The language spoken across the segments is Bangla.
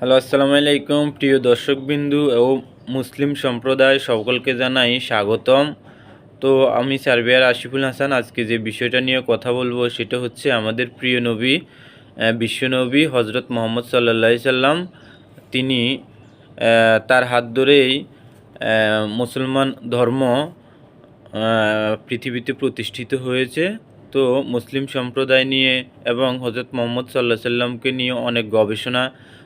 হ্যালো, আসসালামু আলাইকুম, প্রিয় দর্শকবিন্দু ও মুসলিম সম্প্রদায় সকলকে জানাই স্বাগতম। তো আমি সার্বিয়ার আশিফুল হাসান, আজকে যে বিষয়টা নিয়ে কথা বলব সেটা হচ্ছে আমাদের প্রিয় নবী বিশ্বনবী হজরত মোহাম্মদ সাল্লা সাল্লাম। তিনি তার হাত ধরেই মুসলমান ধর্ম পৃথিবীতে প্রতিষ্ঠিত হয়েছে। তো মুসলিম সম্প্রদায় নিয়ে এবং হজরত মোহাম্মদ সাল্লাহ সাল্লামকে নিয়ে অনেক গবেষণা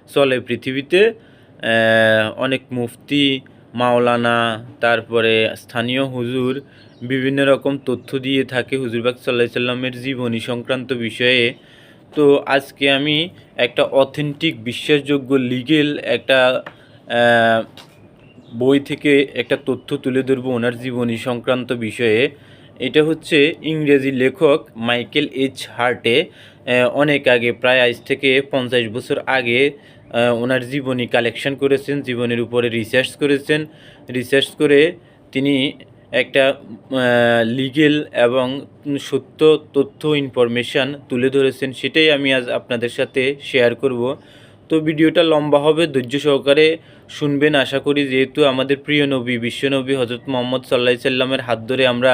চলে পৃথিবীতে অনেক মুফতি, মাওলানা, তারপরে স্থানীয় হুজুর, বিভিন্ন রকম তথ্য দিয়ে থাকে হুজুরবাগ সাল্লাহ সাল্লামের জীবনী সংক্রান্ত বিষয়ে। তো আজকে আমি একটা অথেন্টিক বিশ্বাসযোগ্য লিগেল একটা বই থেকে একটা তথ্য তুলে ধরবো ওনার জীবনী সংক্রান্ত বিষয়ে। এটা হচ্ছে ইংরেজি লেখক মাইকেল এইচ হার্টে। অনেক আগে, প্রায় আজ থেকে পঞ্চাশ বছর আগে ওনার জীবনী কালেকশন করেছেন, জীবনের উপরে রিসার্চ করেছেন। রিসার্চ করে তিনি একটা লিগেল এবং সত্য তথ্য ইনফরমেশান তুলে ধরেছেন। সেটাই আমি আজ আপনাদের সাথে শেয়ার করব। তো ভিডিওটা লম্বা হবে, ধৈর্য সহকারে শুনবেন। আশা করি যেহেতু আমাদের প্রিয় নবী বিশ্বনবী হজরত মোহাম্মদ সাল্লাহ সাল্লামের হাত ধরে আমরা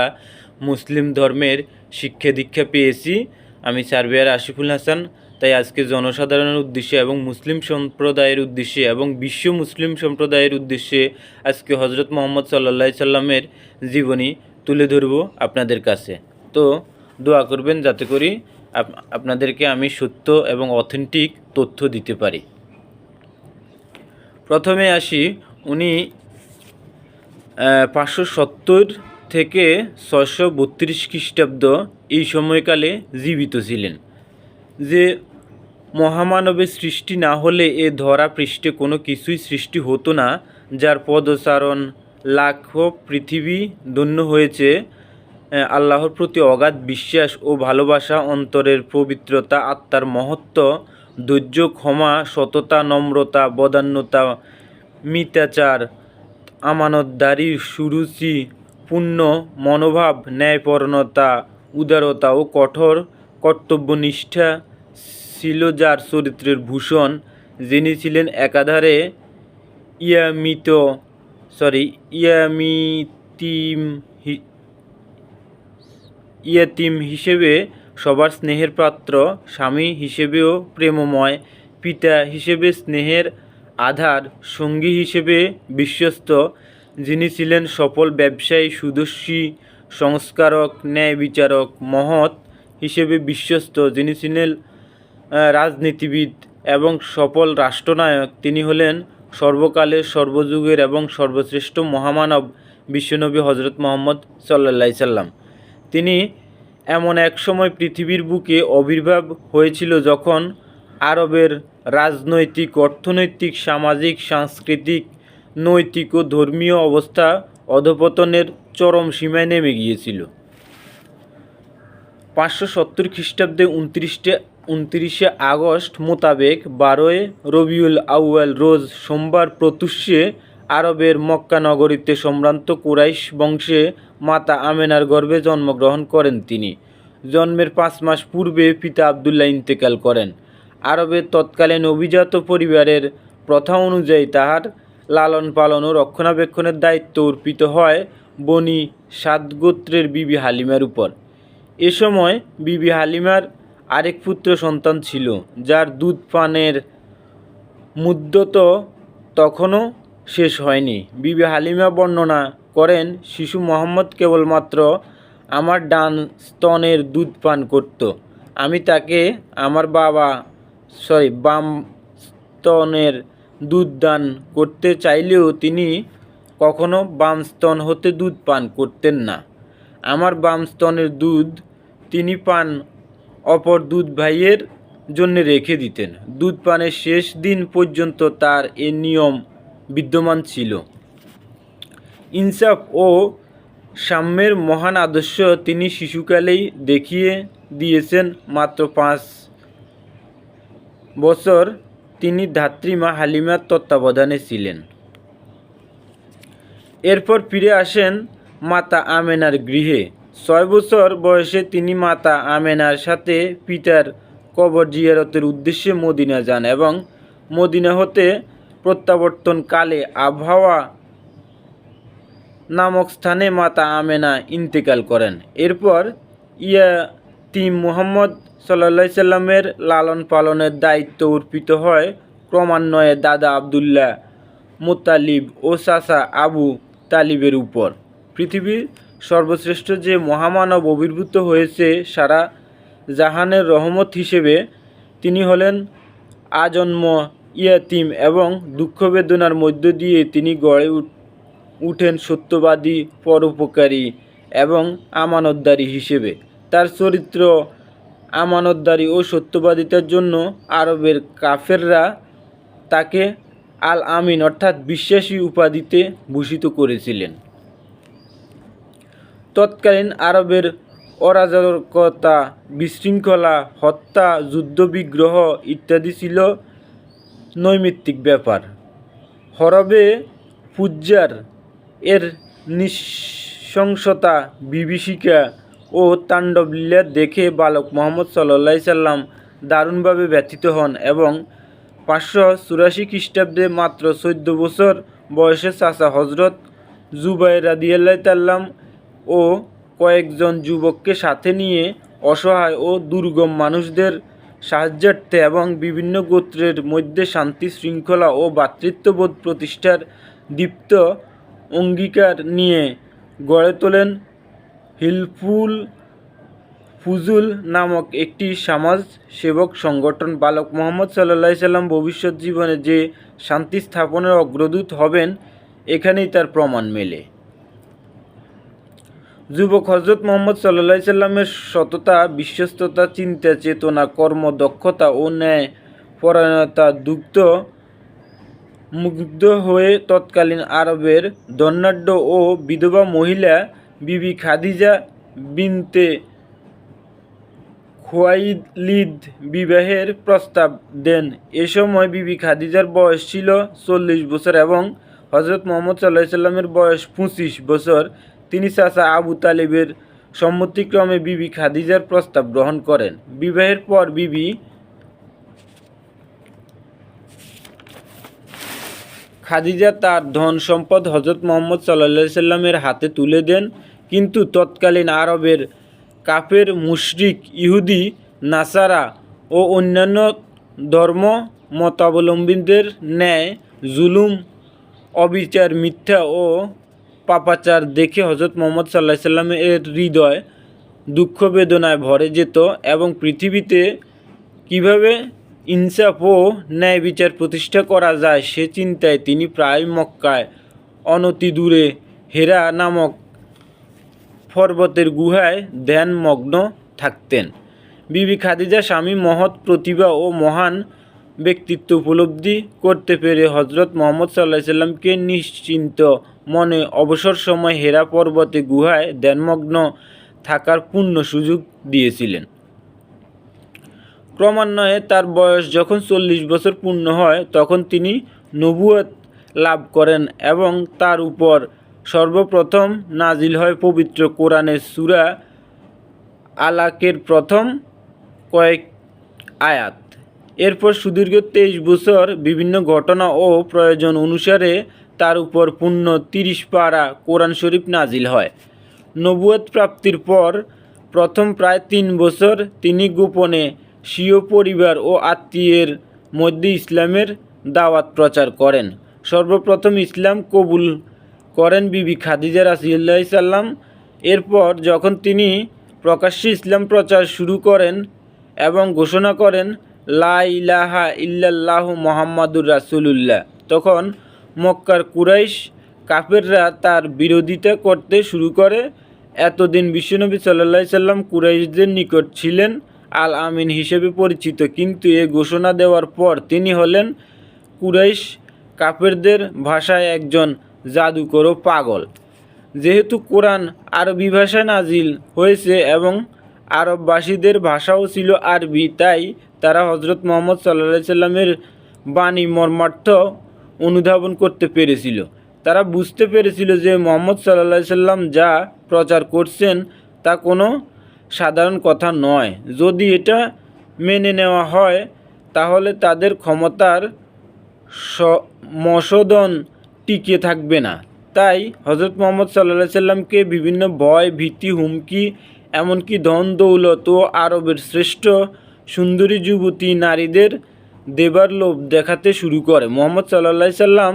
মুসলিম ধর্মের শিক্ষা দীক্ষা পেয়েছি। আমি সার্বিয়ার আশিফুল হাসান। তাই আজকে জনসাধারণের উদ্দেশ্যে এবং মুসলিম সম্প্রদায়ের উদ্দেশ্যে এবং বিশ্ব মুসলিম সম্প্রদায়ের উদ্দেশ্যে আজকে হজরত মোহাম্মদ সাল্লা সাল্লামের জীবনী তুলে ধরব আপনাদের কাছে। তো দোয়া করবেন যাতে করি আপ- আপনাদেরকে আমি সত্য এবং অথেন্টিক তথ্য দিতে পারি। প্রথমে আসি, উনি পাঁচশো সত্তর থেকে ছশো বত্রিশ খ্রিস্টাব্দ এই সময়কালে জীবিত ছিলেন। যে মহামানবের সৃষ্টি না হলে এ ধরা পৃষ্ঠে কোনো কিছুই সৃষ্টি হতো না, যার পদচারণ লাখো পৃথিবী ধন্য হয়েছে আল্লাহর প্রতি অগাধ বিশ্বাস ও ভালোবাসা, অন্তরের পবিত্রতা, আত্মার মহত্ব, ধৈর্য, ক্ষমা, সততা, নম্রতা, বদান্যতা মিতাচার আমানতদারি সুরুচি পূর্ণ মনোভাব, ন্যায়পরণতা, উদারতা ও কঠোর কর্তব্যনিষ্ঠা ছিল যার চরিত্রের ভূষণ, যিনি ছিলেন একাধারে ইয়ামিত সরি ইয়ামিতিম ইয়াতিম হিসেবে সবার স্নেহের পাত্র, স্বামী হিসেবেও প্রেমময়, পিতা হিসেবে স্নেহের আধার, সঙ্গী হিসেবে বিশ্বস্ত যিনি ছিলেন সফল ব্যবসায়ী, সুদর্শী, সংস্কারক, ন্যায় বিচারক, মহৎ হিসেবে বিশ্বস্ত। যিনি ছিলেন রাজনীতিবিদ এবং সফল রাষ্ট্রনায়ক, তিনি হলেন সর্বকালের, সর্বযুগের এবং সর্বশ্রেষ্ঠ মহামানব বিশ্বনবী হজরত মোহাম্মদ সাল্লা সাল্লাম। তিনি এমন এক সময় পৃথিবীর বুকে আবির্ভাব হয়েছিল যখন আরবের রাজনৈতিক, অর্থনৈতিক, সামাজিক, সাংস্কৃতিক নৈতিক ও ধর্মীয় অবস্থা অধপতনের চরম সীমায় নেমে গিয়েছিল। পাঁচশো সত্তর খ্রিস্টাব্দে উনত্রিশে উনত্রিশে আগস্ট মোতাবেক বারোয় রবিউল আউয়াল রোজ সোমবার প্রত্যুষে আরবের মক্কা নগরীতে সম্ভ্রান্ত কুরাইশ বংশে মাতা আমেনার গর্ভে জন্মগ্রহণ করেন তিনি। জন্মের পাঁচ মাস পূর্বে পিতা আবদুল্লাহ ইন্তেকাল করেন। আরবের তৎকালীন অভিজাত পরিবারের প্রথা অনুযায়ী তাহার লালন পালন ও রক্ষণাবেক্ষণের দায়িত্ব অর্পিত হয় বনি সাতগোত্রের বিবি হালিমার উপর। এ সময় বিবি হালিমার আরেক পুত্র সন্তান ছিল, যার দুধ পানের মুদ্যত তখনও শেষ হয়নি। বিবি হালিমা বর্ণনা করেন, শিশু মোহাম্মদ কেবলমাত্র আমার ডান স্তনের দুধ পান করত। আমি তাকে আমার বাবা সরি বাম স্তনের দুধ দান করতে চাইলেও তিনি কখনো বামস্তন হতে দুধ পান করতেন না। আমার বামস্তনের দুধ তিনি পান অপর দুধ ভাইয়ের জন্য রেখে দিতেন। দুধ পানের শেষ দিন পর্যন্ত তার এ নিয়ম বিদ্যমান ছিল। ইনসাফ ও সাম্যের মহান আদর্শ তিনি শিশুকালেই দেখিয়ে দিয়েছেন মাত্র পাঁচ বছর তিনি ধাত্রীমা হালিমার তত্ত্বাবধানে ছিলেন। এরপর ফিরে আসেন মাতা আমেনার গৃহে। ছয় বছর বয়সে তিনি মাতা আমেনার সাথে পিতার কবর জিয়ারতের উদ্দেশ্যে মদিনা যান এবং মদিনা হতে প্রত্যাবর্তনকালে আবহাওয়া নামক স্থানে মাতা আমেনা ইন্তেকাল করেন। এরপর ইয়াতিম মুহাম্মদ সাল্লা সাল্লামের লালন পালনের দায়িত্ব অর্পিত হয় ক্রমান্বয়ে দাদা আবদুল্লাহ মোতালিব ও চাচা আবু তালিবের উপর। পৃথিবীর সর্বশ্রেষ্ঠ যে মহামানব আবির্ভূত হয়েছে সারা জাহানের রহমত হিসেবে তিনি হলেন আজন্ম ইয়াতিম এবং দুঃখ বেদনার মধ্য দিয়ে তিনি গড়ে উঠ, উঠেন সত্যবাদী, পরোপকারী এবং আমানতদারী হিসেবে। তার চরিত্র আমানতদারী ও সত্যবাদিতার জন্য আরবের কাফেররা তাকে আল আমিন অর্থাৎ বিশ্বাসী উপাধিতে ভূষিত করেছিলেন। তৎকালীন আরবের অরাজকতা, বিশৃঙ্খলা, হত্যা, যুদ্ধবিগ্রহ ইত্যাদি ছিল নৈমিত্তিক ব্যাপার। হরবে পূজ্যার এর নৃশংসতা, বিভীষিকা ও তাণ্ডবলীলা দেখে বালক মোহাম্মদ সাল্লা সাল্লাম দারুণভাবে ব্যথিত হন এবং পাঁচশো চুরাশি খ্রিস্টাব্দে মাত্র চোদ্দ বছর বয়সে চাচা হজরত জুবাই রাদিয়াল্লাহ তাল্লাম ও কয়েকজন যুবককে সাথে নিয়ে অসহায় ও দুর্গম মানুষদের সাহায্যার্থে এবং বিভিন্ন গোত্রের মধ্যে শান্তি শৃঙ্খলা ও ভ্রাতৃত্ববোধ প্রতিষ্ঠার দীপ্ত অঙ্গীকার নিয়ে গড়ে তোলেন হিলফুল ফুজুল নামক একটি সমাজ সেবক সংগঠন বালক মোহাম্মদ সাল্লা সাল্লাম ভবিষ্যৎ জীবনে যে শান্তি স্থাপনের অগ্রদূত হবেন, এখানেই তার প্রমাণ মেলে। যুবক হজরত মোহাম্মদ সাল্লা সাল্লামের সততা, বিশ্বস্ততা, চিন্তা, চেতনা, কর্ম, দক্ষতা ও ন্যায় পরায়ণতা দুগ্ধ মুগ্ধ হয়ে তৎকালীন আরবের ধনাঢ্য ও বিধবা মহিলা বিবি খাদিজা বিনতে খোয়াইলিদ বিবাহের প্রস্তাব দেন। এ সময় বিবি খাদিজার বয়স ছিল চল্লিশ বছর এবং হজরত মোহাম্মদ সাল্লাহ সাল্লামের বয়স পঁচিশ বছর। তিনি চাচা আবু তালেবের সম্মতিক্রমে বিবি খাদিজার প্রস্তাব গ্রহণ করেন। বিবাহের পর বিবি খাদিজা তার ধন সম্পদ হজরত মোহাম্মদ সাল্লা সাল্লামের হাতে তুলে দেন। কিন্তু তৎকালীন আরবের কাফের, মুশরিক, ইহুদি, নাসারা ও অন্যান্য ধর্ম মতাবলম্বীদের ন্যায় জুলুম, অবিচার, মিথ্যা ও পাপাচার দেখে হজরত মোহাম্মদ সাল্লাহ সাল্লামের হৃদয় দুঃখ বেদনায় ভরে যেত এবং পৃথিবীতে কীভাবে ইনসাফ ও ন্যায় বিচার প্রতিষ্ঠা করা যায় সে চিন্তায় তিনি প্রায় মক্কায় অনতি দূরে হেরা নামক পর্বতের গুহায় ধ্যানমগ্ন থাকতেন। বিবি খাদিজা স্বামী মহৎ প্রতিভা ও মহান ব্যক্তিত্ব উপলব্ধি করতে পেরে হজরত মোহাম্মদ সাল্লাহ সাল্লামকে নিশ্চিন্ত মনে অবসর সময় হেরা পর্বতে গুহায় ধ্যানমগ্ন থাকার পূর্ণ সুযোগ দিয়েছিলেন। ক্রমান্বয়ে তার বয়স যখন চল্লিশ বছর পূর্ণ হয়, তখন তিনি নবুয়ত লাভ করেন এবং তার উপর সর্বপ্রথম নাজিল হয় পবিত্র কোরআনের সুরা আলাকের প্রথম কয়েক আয়াত। এরপর সুদীর্ঘ তেইশ বছর বিভিন্ন ঘটনা ও প্রয়োজন অনুসারে তার উপর পূর্ণ তিরিশ পাড়া কোরআন শরীফ নাজিল হয়। নবুয়ত প্রাপ্তির পর প্রথম প্রায় তিন বছর তিনি গোপনে স্বীয় পরিবার ও আত্মীয়ের মধ্যে ইসলামের দাওয়াত প্রচার করেন। সর্বপ্রথম ইসলাম কবুল করেন বিবি খাদিজা রাসিউল্লাহ সাল্লাম। এরপর যখন তিনি প্রকাশ্যে ইসলাম প্রচার শুরু করেন এবং ঘোষণা করেন, লা ইলাহা ইল্লাল্লাহ মোহাম্মদুর রাসুলুল্লাহ, তখন মক্কার কুরাইশ কাফেররা তার বিরোধিতা করতে শুরু করে। এতদিন বিশ্বনবী সাল্লা সাল্লাম কুরাইশদের নিকট ছিলেন আল আমিন হিসেবে পরিচিত, কিন্তু এ ঘোষণা দেওয়ার পর তিনি হলেন কুরাইশ কাফেরদের ভাষায় একজন জাদুকর ও পাগল। যেহেতু কোরআন আরবি ভাষায় নাজিল হয়েছে এবং আরববাসীদের ভাষাও ছিল আরবি, তাই তারা হজরত মোহাম্মদ সাল্লা সাল্লামের বাণী মর্মার্থ অনুধাবন করতে পেরেছিল। তারা বুঝতে পেরেছিল যে মোহাম্মদ সাল্লা সাল্লাম যা প্রচার করছেন তা কোনো সাধারণ কথা নয়। যদি এটা মেনে নেওয়া হয়, তাহলে তাদের ক্ষমতার মশোদন টিকে থাকবে না। তাই হজরত মোহাম্মদ সাল্লাহ সাল্লামকে বিভিন্ন ভয়, ভীতি, হুমকি, এমনকি ধন, দৌলত ও আরবের শ্রেষ্ঠ সুন্দরী যুবতী নারীদের দেবার লোভ দেখাতে শুরু করে। মোহাম্মদ সাল্লাহ সাল্লাম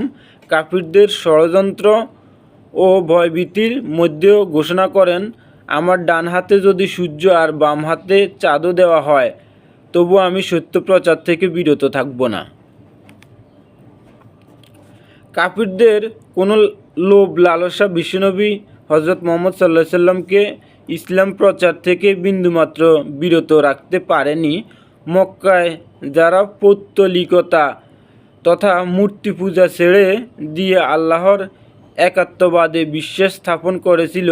কাফিরদের ষড়যন্ত্র ও ভয়ভীতির মধ্যেও ঘোষণা করেন, আমার ডান হাতে যদি সূর্য আর বাম হাতে চাঁদও দেওয়া হয় তবু আমি সত্য প্রচার থেকে বিরত থাকব না। কাফিরদের কোনো লোভ, লালসা বিশ্বনবী হজরত মোহাম্মদ সাল্লাহ সাল্লামকে ইসলাম প্রচার থেকে বিন্দুমাত্র বিরত রাখতে পারেনি। মক্কায় যারা পৌত্তলিকতা তথা মূর্তি পূজা ছেড়ে দিয়ে আল্লাহর একাত্মবাদে বিশ্বাস স্থাপন করেছিল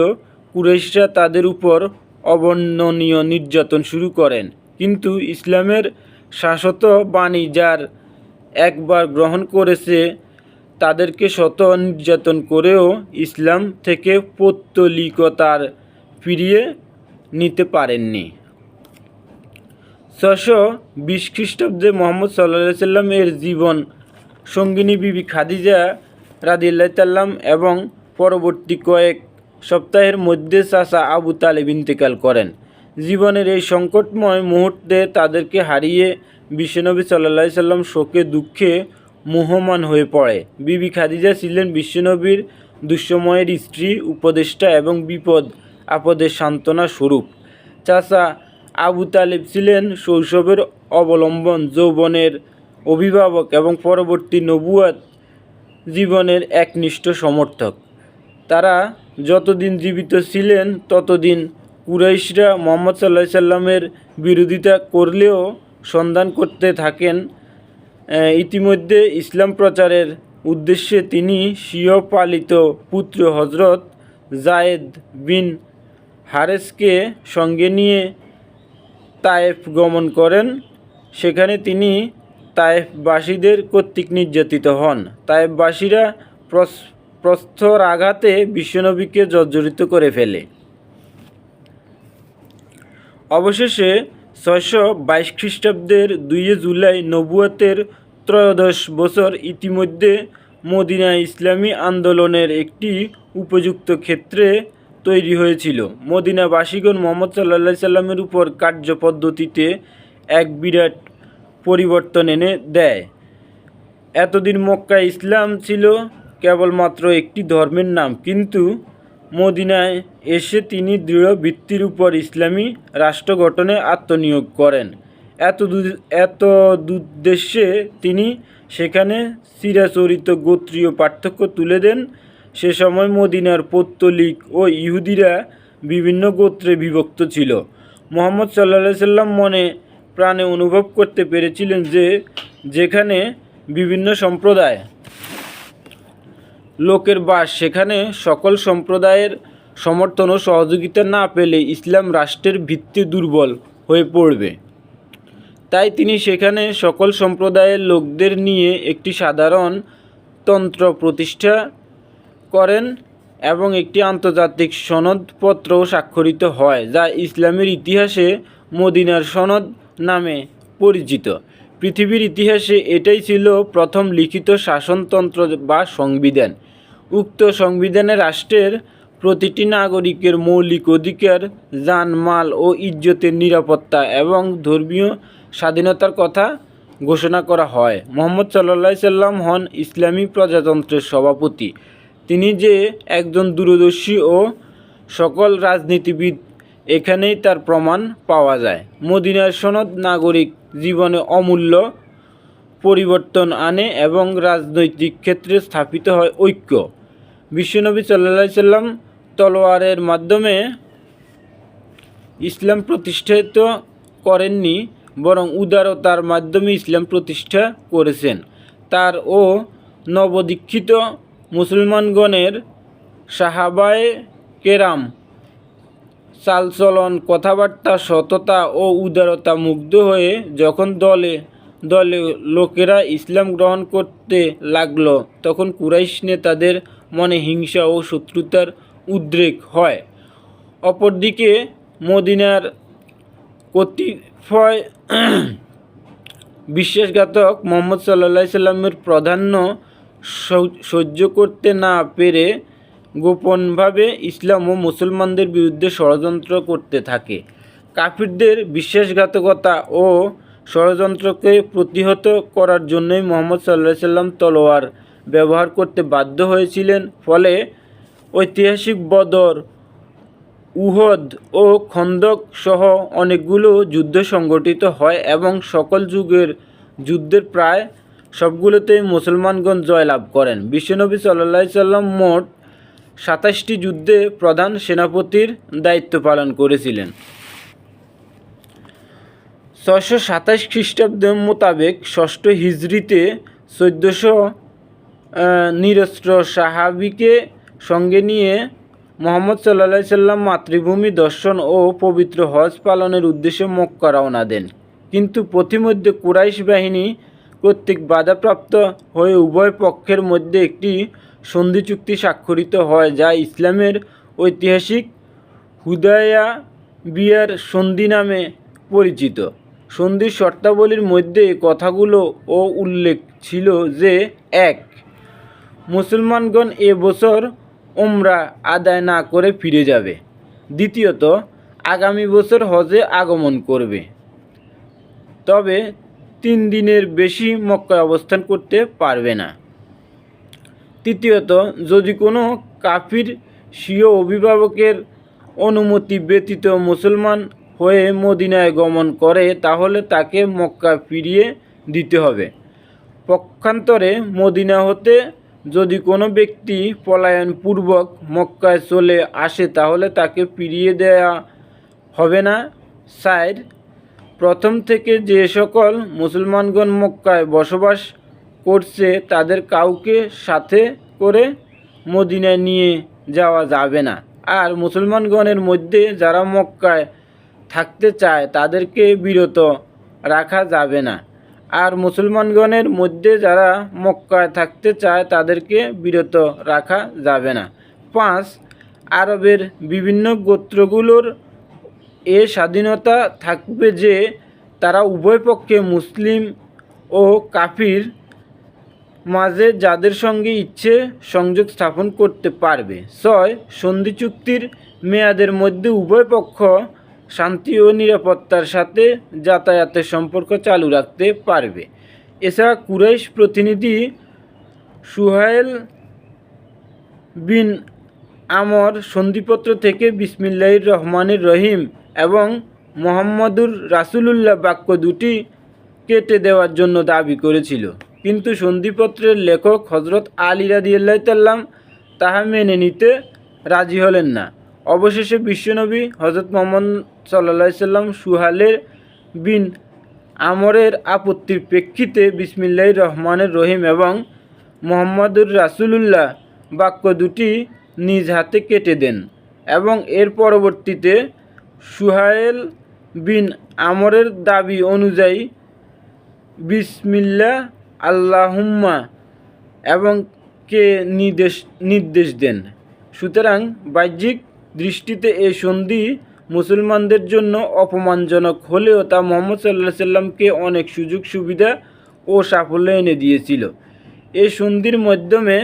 কুরেশরা তাদের উপর অবর্ণনীয় নির্যাতন শুরু করেন। কিন্তু ইসলামের শাশ্বত বাণী যার একবার গ্রহণ করেছে তাদেরকে শত নির্যাতন করেও ইসলাম থেকে পৌত্তলিকতার ফিরিয়ে নিতে পারেননি। ছশো বিশ খ্রিস্টাব্দে মোহাম্মদ সাল্লাহ সাল্লাম এর জীবন সঙ্গিনী বিবি খাদিজা রাদিল্লাহ তাল্লাম এবং পরবর্তী কয়েক সপ্তাহের মধ্যে চাচা আবু তালেব ইন্তেকাল করেন। জীবনের এই সংকটময় মুহূর্তে তাদেরকে হারিয়ে বিশ্বনবী সাল্লাহ সাল্লাম শোকে দুঃখে মোহমান হয়ে পড়ে। বিবি খাদিজা ছিলেন বিশ্বনবীর দুঃসময়ের স্ত্রী, উপদেষ্টা এবং বিপদ আপদের সান্ত্বনা স্বরূপ। চাচা আবু তালেব ছিলেন শৈশবের অবলম্বন, যৌবনের অভিভাবক এবং পরবর্তী নবুয়াত জীবনের একনিষ্ঠ সমর্থক। তারা যতদিন জীবিত ছিলেন, ততদিন কুরাইশরা মোহাম্মদ সাল্লাহ সাল্লামের বিরোধিতা করলেও সন্ধান করতে থাকেন ইতিমধ্যে ইসলাম প্রচারের উদ্দেশ্যে তিনি স্বীয় পালিত পুত্র হজরত জায়েদ বিন হারেসকে সঙ্গে নিয়ে তায়েফ গমন করেন। সেখানে তিনি তায়েফবাসীদের কর্তৃক নির্যাতিত হন। তায়েফবাসীরা প্রস- প্রস্থর আঘাতে বিশ্বনবীকে জর্জরিত করে ফেলে। অবশেষে ছয়শো বাইশ খ্রিস্টাব্দের দুইয়ে জুলাই নবুয়াতের ত্রয়োদশ বছর ইতিমধ্যে মদিনা ইসলামী আন্দোলনের একটি উপযুক্ত ক্ষেত্রে তৈরি হয়েছিল। মদিনাবাসীগণ মোহাম্মদ সাল্লা সাল্লামের উপর কার্যপদ্ধতিতে এক বিরাট পরিবর্তন এনে দেয়। এতদিন মক্কা ইসলাম ছিল কেবলমাত্র একটি ধর্মের নাম, কিন্তু মদিনায় এসে তিনি দৃঢ় ভিত্তির উপর ইসলামী রাষ্ট্র গঠনে আত্মনিয়োগ করেন। এত এত দুদ্দেশ্যে তিনি সেখানে চিরাচরিত গোত্রীয় পার্থক্য তুলে দেন। সে সময় মদিনার পৌত্তলিক ও ইহুদিরা বিভিন্ন গোত্রে বিভক্ত ছিল। মোহাম্মদ সাল্লা সাল্লাম মনে প্রাণে অনুভব করতে পেরেছিলেন যে, যেখানে বিভিন্ন সম্প্রদায় লোকের বাস সেখানে সকল সম্প্রদায়ের সমর্থন ও সহযোগিতা না পেলে ইসলাম রাষ্ট্রের ভিত্তি দুর্বল হয়ে পড়বে। তাই তিনি সেখানে সকল সম্প্রদায়ের লোকদের নিয়ে একটি সাধারণ তন্ত্র প্রতিষ্ঠা করেন এবং একটি আন্তর্জাতিক সনদপত্রও স্বাক্ষরিত হয়, যা ইসলামের ইতিহাসে মদিনার সনদ নামে পরিচিত। পৃথিবীর ইতিহাসে এটাই ছিল প্রথম লিখিত শাসনতন্ত্র বা সংবিধান। উক্ত সংবিধানে রাষ্ট্রের প্রতিটি নাগরিকের মৌলিক অধিকার, জানমাল ও ইজ্জতের নিরাপত্তা এবং ধর্মীয় স্বাধীনতার কথা ঘোষণা করা হয়। মোহাম্মদ সাল্লা সাল্লাম হন ইসলামী প্রজাতন্ত্রের সভাপতি। তিনি যে একজন দূরদর্শী ও সকল রাজনীতিবিদ, এখানেই তার প্রমাণ পাওয়া যায়। মদিনার সনদ নাগরিক জীবনে অমূল্য পরিবর্তন আনে এবং রাজনৈতিক ক্ষেত্রে স্থাপিত হয় ঐক্য। বিশ্বনবী সাল্লা সাল্লাম তলোয়ারের মাধ্যমে ইসলাম প্রতিষ্ঠিত করেননি, বরং উদারতার মাধ্যমে ইসলাম প্রতিষ্ঠা করেছেন। তার ও নবদীক্ষিত মুসলমানগণের সাহাবায় কেরাম চালচলন কথাবার্তা, সততা ও উদারতা মুগ্ধ হয়ে যখন দলে দলে লোকেরা ইসলাম গ্রহণ করতে লাগল, তখন কুরাইশ নেতাদের মনে হিংসা ও শত্রুতার উদ্রেক হয়। অপরদিকে মদিনার কতিপয় বিশ্বাসঘাতক মোহাম্মদ সাল্লা সাল্লামের প্রাধান্য সহ্য করতে না পেরে গোপনভাবে ইসলাম ও মুসলমানদের বিরুদ্ধে ষড়যন্ত্র করতে থাকে। কাফিরদের বিশ্বাসঘাতকতা ও ষড়যন্ত্রকে প্রতিহত করার জন্যই মোহাম্মদ সাল্লাহ সাল্লাম তলোয়ার ব্যবহার করতে বাধ্য হয়েছিলেন। ফলে ঐতিহাসিক বদর, উহদ ও খন্দক সহ অনেকগুলো যুদ্ধ সংগঠিত হয় এবং সকল যুগের যুদ্ধের প্রায় সবগুলোতেই মুসলমানগণ জয়লাভ করেন। বিশ্বনবী সাল্লাহ সাল্লাম মোট সাতাশটি যুদ্ধে প্রধান সেনাপতির দায়িত্ব পালন করেছিলেন। ছশো সাতাশ খ্রিস্টাব্দ মোতাবেক ষষ্ঠ হিজরিতে চোদ্দোশো নিরস্ত্র সাহাবিকে সঙ্গে নিয়ে মোহাম্মদ সাল্লা সাল্লাম মাতৃভূমি দর্শন ও পবিত্র হজ পালনের উদ্দেশ্যে মক্কা রওনা দেন। কিন্তু প্রতিমধ্যে কুরাইশ বাহিনী কর্তৃক বাধাপ্রাপ্ত হয়ে উভয় পক্ষের মধ্যে একটি সন্ধি চুক্তি স্বাক্ষরিত হয়, যা ইসলামের ঐতিহাসিক হুদায়া বিয়ার সন্ধি নামে পরিচিত। সন্ধির শর্তাবলীর মধ্যে কথাগুলো ও উল্লেখ ছিল যে, এক মুসলমানগণ এ বছর ওমরা আদায় না করে ফিরে যাবে। দ্বিতীয়ত, আগামী বছর হজে আগমন করবে। তবে তিন দিনের বেশি মক্কায় অবস্থান করতে পারবে না। তৃতীয়ত, যদি কোনো কাফির স্বীয় অভিভাবকের অনুমতি ব্যতীত মুসলমান হয়ে মদিনায় গমন করে, তাহলে তাকে মক্কা ফিরিয়ে দিতে হবে। পক্ষান্তরে মদিনা হতে যদি কোনো ব্যক্তি পলায়নপূর্বক মক্কায় চলে আসে, তাহলে তাকে ফিরিয়ে দেয়া হবে না। সাইড প্রথম থেকে যে সকল মুসলমানগণ মক্কায় বসবাস করছে, তাদের কাউকে সাথে করে মদিনায় নিয়ে যাওয়া যাবে না। আর মুসলমানগণের মধ্যে যারা মক্কায় থাকতে চায়, তাদেরকে বিরত রাখা যাবে না। আর মুসলমানগণের মধ্যে যারা মক্কায় থাকতে চায় তাদেরকে বিরত রাখা যাবে না। পাঁচ, আরবের বিভিন্ন গোত্রগুলোর এ স্বাধীনতা থাকবে যে তারা উভয় পক্ষে মুসলিম ও কাফির মাঝে যাদের সঙ্গে ইচ্ছে সংযোগ স্থাপন করতে পারবে। ছয়, সন্ধি চুক্তির মেয়াদের মধ্যে উভয় পক্ষ শান্তি ও নিরাপত্তার সাথে যাতায়াতের সম্পর্ক চালু রাখতে পারবে। এছাড়া কুরাইশ প্রতিনিধি সুহাইল বিন আমর সন্ধিপত্র থেকে বিসমিল্লাহির রহমানের রহিম এবং মোহাম্মদুর রাসূলুল্লাহ বাক্য দুটি কেটে দেওয়ার জন্য দাবি করেছিল। কিন্তু সন্ধিপত্রের লেখক হজরত আলী রাদিয়াল্লাহ তাল্লাম তাহা মেনে নিতে রাজি হলেন না। অবশেষে বিশ্বনবী হজরত মোহাম্মদ সাল্লা সাল্লাম সুহালের বিন আমরের আপত্তির প্রেক্ষিতে বিসমিল্লাহ রহমানের রহিম এবং মোহাম্মদুর রাসূলুল্লাহ বাক্য দুটি নিজ হাতে কেটে দেন এবং এর পরবর্তীতে সুহায়েল বিন আমরের দাবি অনুযায়ী বিসমিল্লা আল্লাহুম্মা এবং কে নির্দেশ নির্দেশ দেন। সুতরাং বাহ্যিক দৃষ্টিতে এ সন্ধি মুসলমানদের জন্য অপমানজনক হলেও তা মোহাম্মদ সাল্লাহ সাল্লামকে অনেক সুযোগ, সুবিধা ও সাফল্য এনে দিয়েছিল। এই সন্ধির মাধ্যমে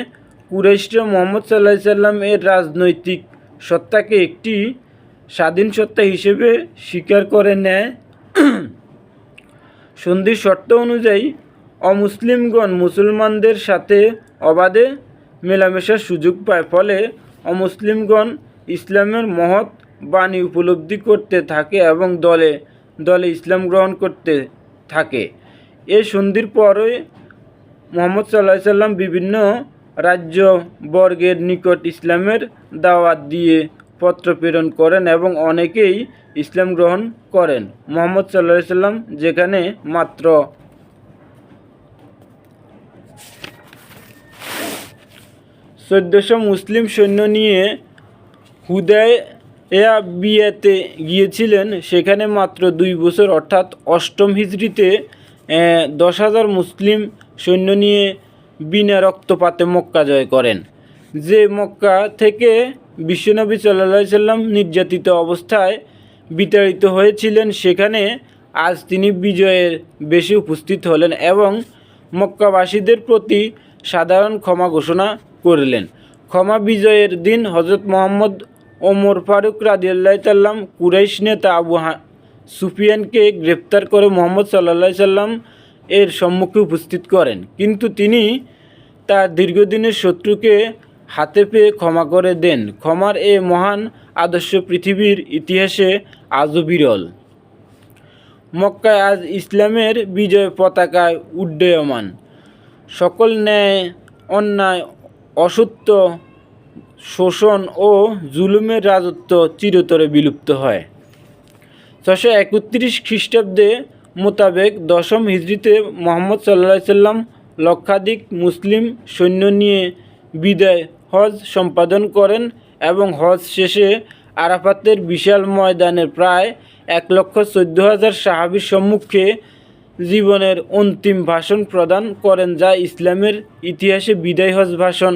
কুরাইশরা মোহাম্মদ সাল্লাহ সাল্লাম এর রাজনৈতিক সত্তাকে একটি স্বাধীন সত্তা হিসেবে স্বীকার করে নেয়। সন্ধির শর্ত অনুযায়ী অমুসলিমগণ মুসলমানদের সাথে অবাধে মেলামেশার সুযোগ পায়। ফলে অমুসলিমগণ ইসলামের মহৎ বাণী উপলব্ধি করতে থাকে এবং দলে দলে ইসলাম গ্রহণ করতে থাকে। এই সন্ধির পরে মোহাম্মদ সাল্লাহ সাল্লাম বিভিন্ন রাজ্য বর্গের নিকট ইসলামের দাওয়াত দিয়ে পত্র প্রেরণ করেন এবং অনেকেই ইসলাম গ্রহণ করেন। মোহাম্মদ সাল্লাহ সাল্লাম যেখানে মাত্র চোদ্দোশো মুসলিম সৈন্য নিয়ে হুদায় এয়া গিয়েছিলেন, সেখানে মাত্র দুই বছর। অর্থাৎ অষ্টম হিজড়িতে দশ হাজার মুসলিম সৈন্য নিয়ে বিনা রক্তপাতে মক্কা জয় করেন। যে মক্কা থেকে বিশ্বনবী সাল্লা সাল্লাম নির্যাতিত অবস্থায় বিতাড়িত হয়েছিলেন, সেখানে আজ তিনি বিজয়ের বেশি উপস্থিত হলেন এবং মক্কাবাসীদের প্রতি সাধারণ ক্ষমা ঘোষণা করলেন। ক্ষমা বিজয়ের দিন হজরত মোহাম্মদ ওমর ফারুক রাদিয়াল্লাহ তাল্লাম কুরাইশ নেতা আবু সুফিয়ানকে গ্রেপ্তার করে মোহাম্মদ সাল্লা সাল্লাম এর সম্মুখে উপস্থিত করেন। কিন্তু তিনি তার দীর্ঘদিনের শত্রুকে হাতে পেয়ে ক্ষমা করে দেন। ক্ষমার এ মহান আদর্শ পৃথিবীর ইতিহাসে আজও বিরল। মক্কায় আজ ইসলামের বিজয় পতাকায় উড্ডয়মান। সকল ন্যায়, অন্যায়, অসত্য শোষণ ও জুলুমের রাজত্ব চিরতরে বিলুপ্ত হয়। ছশো একত্রিশ খ্রিস্টাব্দে মোতাবেক দশম হিজড়িতে মোহাম্মদ সাল্লা সাল্লাম লক্ষাধিক মুসলিম সৈন্য নিয়ে বিদায় হজ সম্পাদন করেন এবং হজ শেষে আরাফাতের বিশাল ময়দানের প্রায় এক লক্ষ চোদ্দ হাজার সাহাবির সম্মুখে জীবনের অন্তিম ভাষণ প্রদান করেন, যা ইসলামের ইতিহাসে বিদায় হজ ভাষণ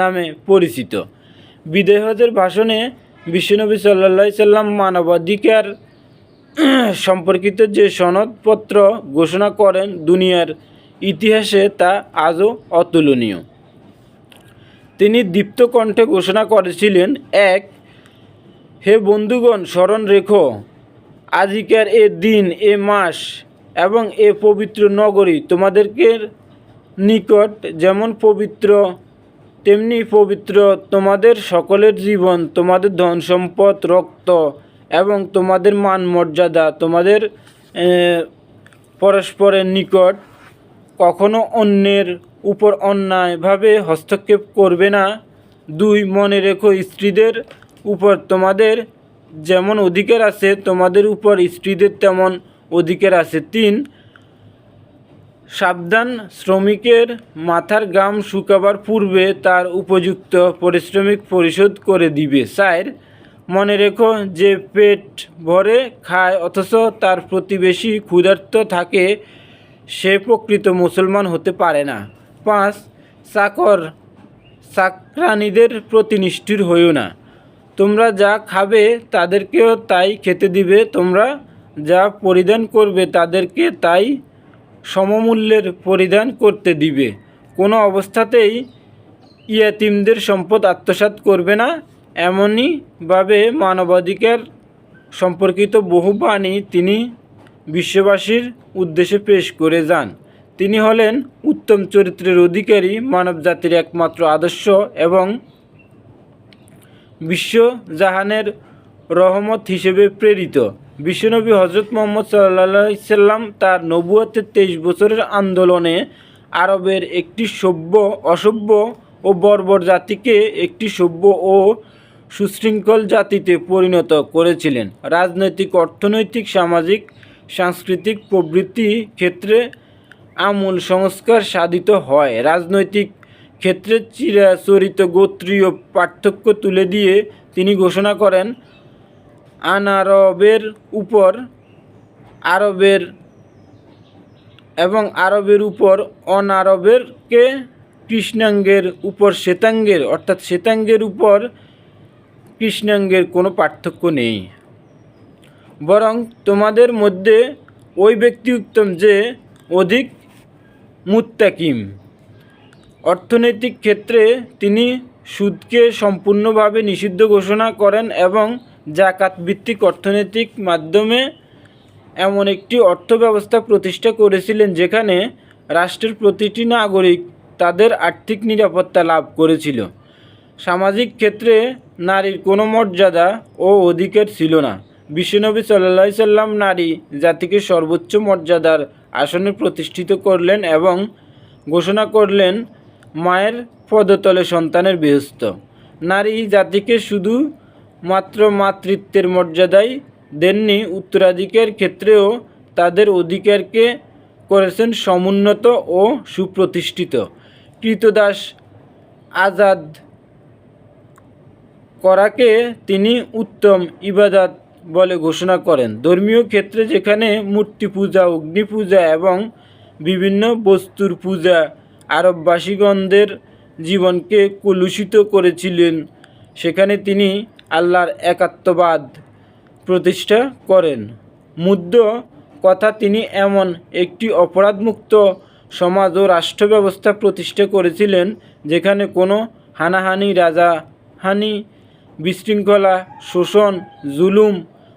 নামে পরিচিত। বিদায় হজের ভাষণে বিশ্বনবী সাল্লা সাল্লাম মানবাধিকার সম্পর্কিত যে সনদপত্র ঘোষণা করেন দুনিয়ার ইতিহাসে তা আজও অতুলনীয়। তিনি দীপ্ত কণ্ঠে ঘোষণা করেছিলেন, এক, হে বন্ধুগণ, স্মরণ রেখো, আজিকার এ দিন, এ মাস এবং এ পবিত্র নগরী তোমাদেরকে নিকট যেমন পবিত্র তেমনি পবিত্র তোমাদের সকলের জীবন, তোমাদের ধন সম্পদ রক্ত এবং তোমাদের মান মর্যাদা তোমাদের পরস্পরের নিকট কখনো অন্যের উপর অন্যায়ভাবে হস্তক্ষেপ করবে না। দুই, মনে রেখো, স্ত্রীদের উপর তোমাদের যেমন অধিকার আছে, তোমাদের উপর স্ত্রীদের তেমন অধিকার আছে। তিন সাবধান শ্রমিকের মাথার গাম শুকাবার পূর্বে তার উপযুক্ত পারিশ্রমিক পরিশোধ করে দিবে। চার মনে রেখো যে পেট ভরে খায়, অথচ তার প্রতিবেশী ক্ষুধার্ত থাকে, সে প্রকৃত মুসলমান হতে পারে না। পাঁচ, চাকর, চাকরানীদের প্রতি নিষ্ঠুর হইও না। তোমরা যা খাবে তাদেরকেও তাই খেতে দিবে, তোমরা যা পরিধান করবে তাদেরকে তাই সমমূল্যের পরিধান করতে দিবে। কোনো অবস্থাতেই ইয়াতিমদের সম্পদ আত্মসাৎ করবে না। এমনইভাবে মানবাধিকার সম্পর্কিত বহু বাণী তিনি বিশ্ববাসীর উদ্দেশ্যে পেশ করে যান। তিনি হলেন উত্তম চরিত্রের অধিকারী, মানবজাতির একমাত্র আদর্শ এবং বিশ্বজাহানের রহমত হিসেবে প্রেরিত। বিশ্বনবী হজরত মোহাম্মদ সাল্লা সাল্লাম তার নবুয়তের তেইশ বছরের আন্দোলনে আরবের একটি সভ্য, অসভ্য ও বর্বর জাতিকে একটি সভ্য ও সুশৃঙ্খল জাতিতে পরিণত করেছিলেন। রাজনৈতিক, অর্থনৈতিক, সামাজিক, সাংস্কৃতিক প্রবৃত্তি ক্ষেত্রে আমূল সংস্কার সাধিত হয়। রাজনৈতিক ক্ষেত্রে চিরাচরিত গোত্রীয় পার্থক্য তুলে দিয়ে তিনি ঘোষণা করেন আনারবের উপর, আরবের এবং আরবের উপর অনারবেরকে কৃষ্ণাঙ্গের উপর শ্বেতাঙ্গের, অর্থাৎ শ্বেতাঙ্গের উপর কৃষ্ণাঙ্গের কোনো পার্থক্য নেই। বরং তোমাদের মধ্যে ওই ব্যক্তি উত্তম যে অধিক মুত্তাকিম। অর্থনৈতিক ক্ষেত্রে তিনি সুদকে সম্পূর্ণভাবে নিষিদ্ধ ঘোষণা করেন এবং জাকাত ভিত্তিক অর্থনৈতিক মাধ্যমে এমন একটি অর্থ ব্যবস্থা প্রতিষ্ঠা করেছিলেন যেখানে রাষ্ট্রের প্রতিটি নাগরিক তাদের আর্থিক নিরাপত্তা লাভ করেছিল। সামাজিক ক্ষেত্রে নারীর কোনো মর্যাদা ও অধিকার ছিল না। বিশ্বনবী সাল্লা সাল্লাম নারী জাতিকে সর্বোচ্চ মর্যাদার আসনে প্রতিষ্ঠিত করলেন এবং ঘোষণা করলেন, মায়ের পদতলে সন্তানের বেহস্ত নারী জাতিকে শুধু মাত্র মাতৃত্বের মর্যাদাই দেননি উত্তরাধিকার ক্ষেত্রেও তাদের অধিকারকে করেছেন সমুন্নত ও সুপ্রতিষ্ঠিত। কৃতদাস আজাদ করাকে তিনি উত্তম ইবাদত বলে ঘোষণা করেন। ধর্মীয় ক্ষেত্রে যেখানে মূর্তি পূজা, অগ্নি পূজা এবং বিভিন্ন বস্তুর পূজা আরববাসীগণদের জীবনকে কলুষিত করেছিলেন, সেখানে তিনি আল্লাহর একাত্মবাদ প্রতিষ্ঠা করেন। মুদ্র কথা তিনি এমন একটি অপরাধমুক্ত সমাজ ও রাষ্ট্র ব্যবস্থা প্রতিষ্ঠা করেছিলেন, যেখানে কোনো হানাহানি, রাজাহানি, বিশৃঙ্খলা, শোষণ, জুলুম,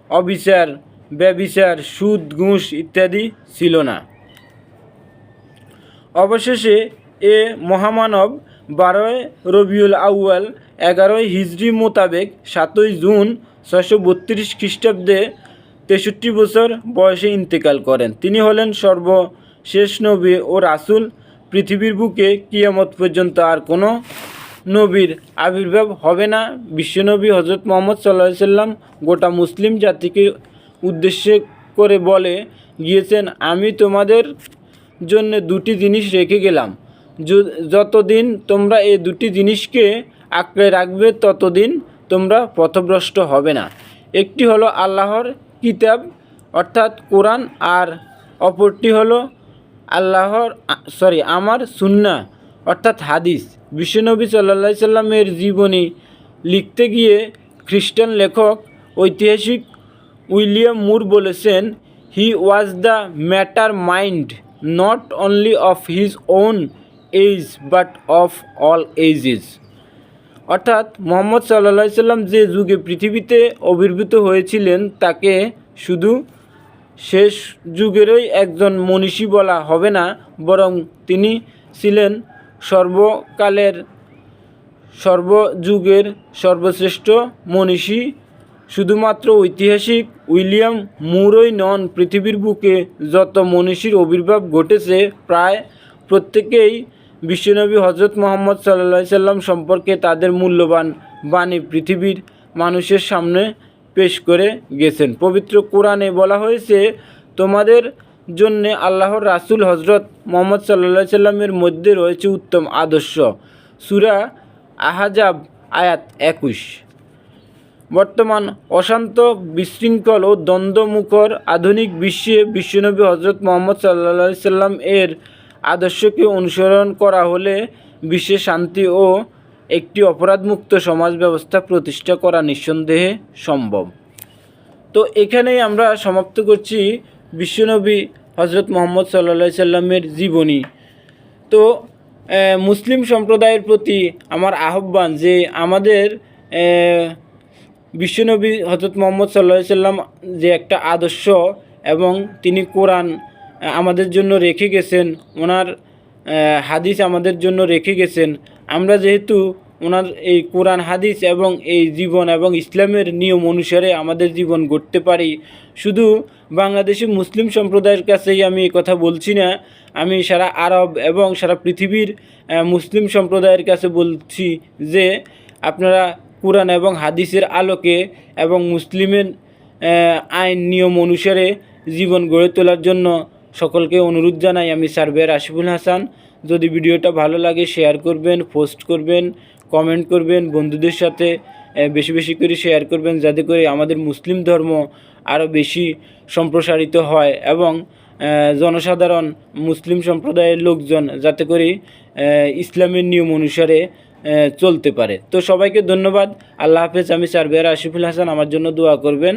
অবিচার, ব্যবিচার, সুদ, ঘুষ ইত্যাদি ছিল না। অবশেষে এ মহামানব বারোই রবিউল আউয়াল, এগারোই হিজরি মোতাবেক, সাতই জুন ছয়শো বত্রিশ খ্রিস্টাব্দে তেষট্টি বছর বয়সে ইন্তেকাল করেন। তিনি হলেন সর্বশেষ নবী ও রাসূল। পৃথিবীর বুকে কিয়ামত পর্যন্ত আর কোনো নবীর আবির্ভাব হবে না। বিশ্বনবী হজরত মোহাম্মদ সাল্লাহ সাল্লাম গোটা মুসলিম জাতিকে উদ্দেশ্য করে বলে গিয়েছেন, আমি তোমাদের জন্য দুটি জিনিস রেখে গেলাম। যতদিন তোমরা এই দুটি জিনিসকে আঁকড়ে রাখবে, ততদিন তোমরা পথভ্রষ্ট হবে না। একটি হলো আল্লাহর কিতাব, অর্থাৎ কোরআন, আর অপরটি হলো আল্লাহর, সরি, আমার সুন্না, অর্থাৎ হাদিস। বিশ্বনবী সাল্লা সাল্লামের জীবনী লিখতে গিয়ে খ্রিস্টান লেখক, ঐতিহাসিক উইলিয়াম মুর বলেছেন he was the matter mind not only of his own age but of all ages অর্থাৎ মোহাম্মদ সাল্লা সাল্লাম যে যুগে পৃথিবীতে আবির্ভূত হয়েছিলেন, তাকে শুধু শেষ যুগেরই একজন মনীষী বলা হবে না, বরং তিনি ছিলেন সর্বকালের সর্বযুগের সর্বশ্রেষ্ঠ মনীষী। শুধুমাত্র ঐতিহাসিক উইলিয়াম মুরই নন, পৃথিবীর বুকে যত মনীষীর আবির্ভাব ঘটেছে, প্রায় প্রত্যেকেই বিশ্বনবী হজরত মোহাম্মদ সাল্লা সাল্লাম সম্পর্কে তাদের মূল্যবান বাণী পৃথিবীর মানুষের সামনে পেশ করে গেছেন। পবিত্র কোরআনে বলা হয়েছে, তোমাদের জন্যে আল্লাহর রাসূল হজরত মোহাম্মদ সাল্লা সাল্লামের মধ্যে রয়েছে উত্তম আদর্শ। সুরা আহাজাব আয়াত একুশ। বর্তমান অশান্ত বিশৃঙ্খল ও দ্বন্দ্বমুখর আধুনিক বিশ্বে বিশ্বনবী হজরত মোহাম্মদ সাল্লা সাল্লাম এর আদর্শকে অনুসরণ করা হলে বিশ্বে শান্তি ও একটি অপরাধমুক্ত সমাজ ব্যবস্থা প্রতিষ্ঠা করা নিঃসন্দেহে সম্ভব। তো এখানেই আমরা সমাপ্ত করছি বিশ্বনবী হজরত মোহাম্মদ সাল্লা সাল্লামের জীবনী। তো মুসলিম সম্প্রদায়ের প্রতি আমার আহ্বান যে আমাদের বিশ্বনবী হজরত মোহাম্মদ সাল্লাহ সাল্লাম যে একটা আদর্শ এবং তিনি কোরআন আমাদের জন্য রেখে গেছেন, ওনার হাদিস আমাদের জন্য রেখে গেছেন। আমরা যেহেতু ওনার এই কোরআন, হাদিস এবং এই জীবন এবং ইসলামের নিয়ম অনুসারে আমাদের জীবন গড়তে পারি, শুধু বাংলাদেশি মুসলিম সম্প্রদায়ের কাছেই আমি কথা বলছি না। আমি সারা আরব এবং সারা পৃথিবীর মুসলিম সম্প্রদায়ের কাছে বলছি যে, আপনারা কোরআন এবং হাদিসের আলোকে এবং মুসলিমের আইন, নিয়ম অনুসারে জীবন গড়ে তোলার জন্য সকলকে অনুরোধ জানাই, আমি সার্ভেয়ার আশিফুল হাসান। যদি ভিডিওটা ভালো লাগে শেয়ার করবেন পোস্ট করবেন কমেন্ট করবেন, বন্ধুদের সাথে বেশি বেশি করে শেয়ার করবেন, যাতে করে আমাদের মুসলিম ধর্ম আরও বেশি সম্প্রসারিত হয় এবং জনসাধারণ, মুসলিম সম্প্রদায়ের লোকজন যাতে করে ইসলামের নিয়ম অনুসারে চলতে পারে। তো সবাইকে ধন্যবাদ। আল্লাহ হাফেজ। আমি সার্ভেয়ার আশিফুল হাসান। আমার জন্য দোয়া করবেন।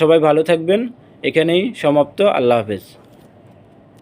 সবাই ভালো থাকবেন। এখানেই সমাপ্ত। আল্লাহ হাফেজ।